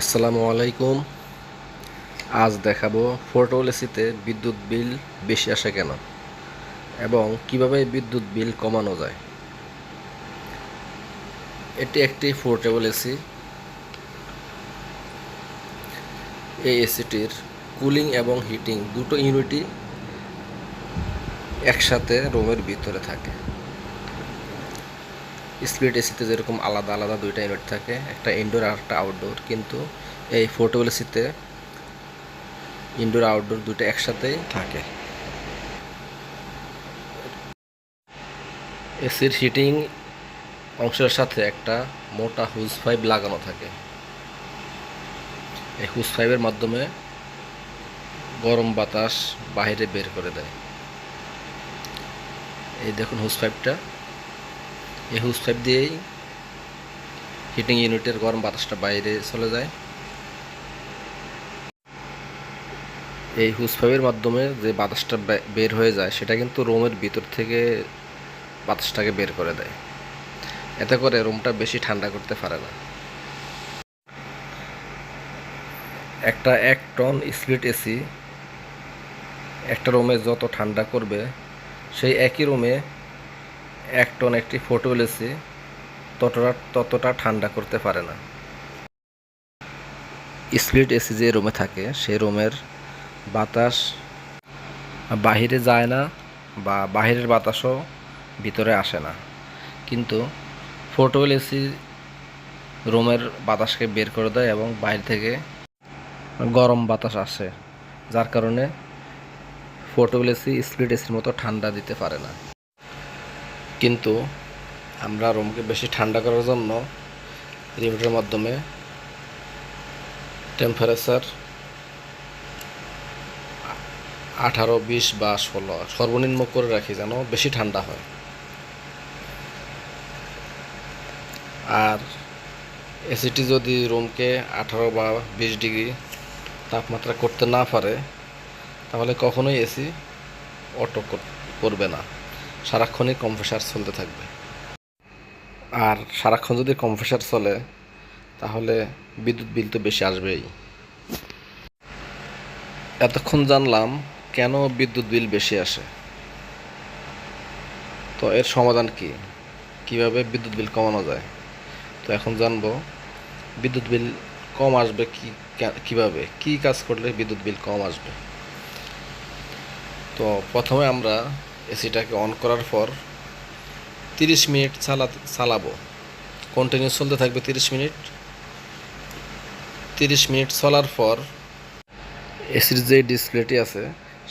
আসসালামু আলাইকুম। আজ দেখাবো ফোর্টোল এসিতে বিদ্যুৎ বিল বেশি আসে কেন এবং কীভাবে বিদ্যুৎ বিল কমানো যায়। এটি একটি ফোর্টেবল এসি এই এসিটির কুলিং এবং হিটিং দুটো ইউনিটই একসাথে রুমের ভিতরে থাকে। স্প্লিট এসিতে যেরকম আলাদা আলাদা দুইটা ইউনিট থাকে, একটা ইনডোর আর একটা আউটডোর কিন্তু এই পোর্টেবল এসিতে ইনডোর আউটডোর দুটো একসাথেই থাকে। এসির হিটিং অংশের সাথে একটা মোটা হুজ পাইপ লাগানো থাকে। এই হুজ পাইপের মাধ্যমে গরম বাতাস বাইরে বের করে দেয়। এই দেখুন হুজ পাইপটা এই হুস পাইপ দিয়েই হিটিং ইউনিটের গরম বাতাসটা বাইরে চলে যায়। এই হুস পাইপের মাধ্যমে যে বাতাসটা বের হয়ে যায়, সেটা কিন্তু রুমের ভিতর থেকে বাতাসটাকে বের করে দেয়। এতে করে রুমটা বেশি ঠান্ডা করতে পারে না। একটা এক টন স্প্লিট এসি একটা রুমে যত ঠান্ডা করবে, সেই একই রুমে এক টন একটি ফোটোল এসি ততটা ততটা ঠান্ডা করতে পারে না। স্প্লিট এসি যে রুমে থাকে সেই রুমের বাতাস বাহিরে যায় না বা বাহিরের বাতাসও ভিতরে আসে না। কিন্তু ফোটোল এসি রুমের বাতাসকে বের করে দেয় এবং বাইরে থেকে গরম বাতাস আসে, যার কারণে ফোটোল এসি স্প্লিট এসির মতো ঠান্ডা দিতে পারে না। কিন্তু আমরা রুমকে বেশি ঠান্ডা করার জন্য রিমোটের মাধ্যমে টেম্পারেচার আঠারো, বিশ বা ষোলো সর্বনিম্ন করে রাখি যেন বেশি ঠান্ডা হয়। আর এসিটি যদি রুমকে আঠারো বা বিশ ডিগ্রি তাপমাত্রা করতে না পারে, তাহলে কখনোই এসি অটো করবে না। সারাক্ষণই কম্প্রেসার চলতে থাকবে। আর সারাক্ষণ যদি কম্প্রেসার চলে, তাহলে বিদ্যুৎ বিল তো বেশি আসবেই। এতক্ষণ জানলাম কেন বিদ্যুৎ বিল বেশি আসে। তো এর সমাধান কি? কীভাবে বিদ্যুৎ বিল কমানো যায়? তো এখন জানব বিদ্যুৎ বিল কম আসবে কি, কীভাবে? কি কাজ করলে বিদ্যুৎ বিল কম আসবে? তো প্রথমে আমরা এসিটাকে অন করার পর তিরিশ মিনিট চালা চালাবো। কন্টিনিউ চলতে থাকবে তিরিশ মিনিট। তিরিশ মিনিট চলার পর এসির যে ডিসপ্লেটি আছে,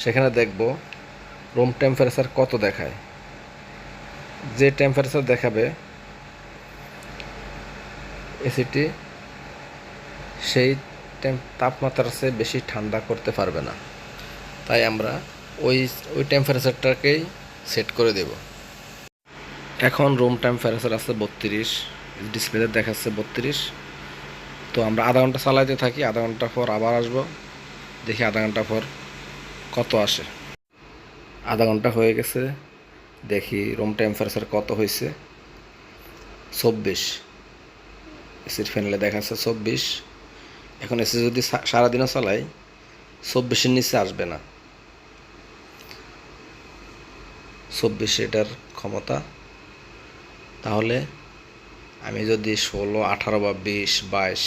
সেখানে দেখব রুম টেম্পারেচার কত দেখায়। যে টেম্পারেচার দেখাবে এসিটি, সেই তাপমাত্রার চেয়ে বেশি ঠান্ডা করতে পারবে না। তাই আমরা ওই ওই টেম্পারেচারটাকেই সেট করে দেব। এখন রুম টেম্পারেচার আছে বত্রিশ ডিসপ্লেতে দেখাচ্ছে বত্রিশ। তো আমরা আধা ঘণ্টা চালাইতে থাকি, আধা ঘণ্টা পর আবার আসব। দেখি আধা ঘণ্টা পর কত আসে। আধা ঘণ্টা হয়ে গেছে, দেখি রুম টেম্পারেচার কত হয়েছে। চব্বিশ এসির ফ্যানেলে দেখাচ্ছে চব্বিশ। এখন এসি যদি সারাদিনও চালাই, চব্বিশের নিচে আসবে না। চব্বিশ এটার ক্ষমতা। তাহলে আমি যদি ষোলো, আঠারো বা বিশ, বাইশ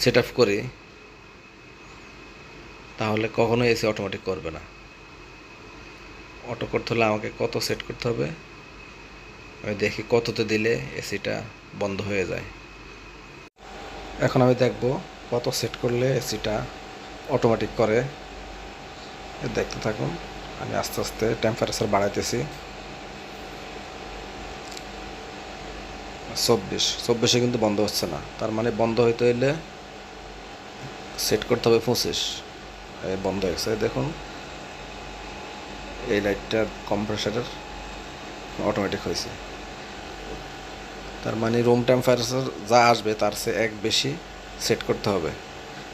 সেট আপ করি, তাহলে কখনোই এসি অটোমেটিক করবে না। অটো করতে হলে আমাকে কত সেট করতে হবে? আমি দেখি কততে দিলে এসিটা বন্ধ হয়ে যায়। এখন আমি দেখব কত সেট করলে এসিটা অটোমেটিক করে। দেখতে থাকুন। আমি আস্তে আস্তে টেম্পারেচার বাড়াইতেছি। চব্বিশ, চব্বিশে কিন্তু বন্ধ হচ্ছে না। তার মানে বন্ধ হইতে হইলে সেট করতে হবে পঁচিশ। বন্ধ হয়ে গেছে। দেখুন, এই লাইটটার কম্প্রেসারের অটোমেটিক হয়েছে। তার মানে রুম টেম্পারেচার যা আসবে তার সে এক বেশি সেট করতে হবে।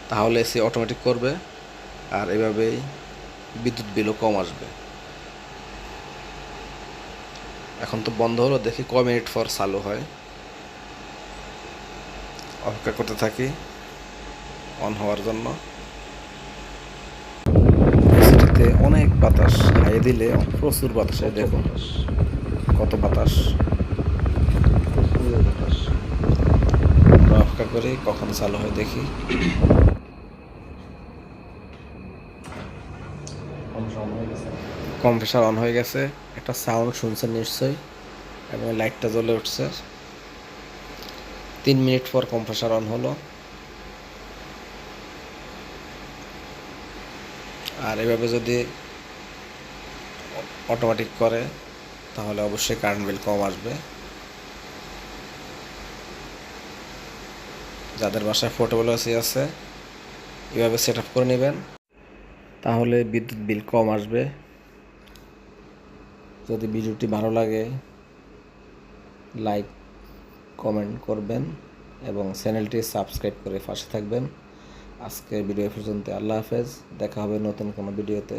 তাহলে এসি অটোমেটিক করবে। আর এভাবেই বিদ্যুৎ বিলও কম আসবে। এখন তো বন্ধ হলো, দেখি ক মিনিট পর চালু হয়। অপেক্ষা করতে থাকি অন হওয়ার জন্য। অনেক বাতাস হাইয়ে দিলে, প্রচুর বাতাস দেখুন। কত বাতাস। অপেক্ষা করি কখন চালু হয় দেখি। কম্প্রেসার অন হয়ে গেছে, একটা সাউন্ড শুনছেন নিশ্চয়ই, এবং লাইটটা জ্বলে উঠছে। তিন মিনিট পর কম্প্রেসার অন হলো। আর এভাবে যদি অটোমেটিক করে, তাহলে অবশ্যই কারেন্ট বিল কম আসবে। যাদের বাসায় পোর্টেবল এসি আছে, এভাবে সেট করে নেবেন। তাহলে বিদ্যুৎ বিল কম আসবে। যদি ভিডিওটি ভালো লাগে লাইক কমেন্ট করবেন এবং চ্যানেলটি সাবস্ক্রাইব করে পাশে থাকবেন। আজকের ভিডিও পর্যন্ত আল্লাহ হাফেজ। দেখা হবে নতুন কোনো ভিডিওতে।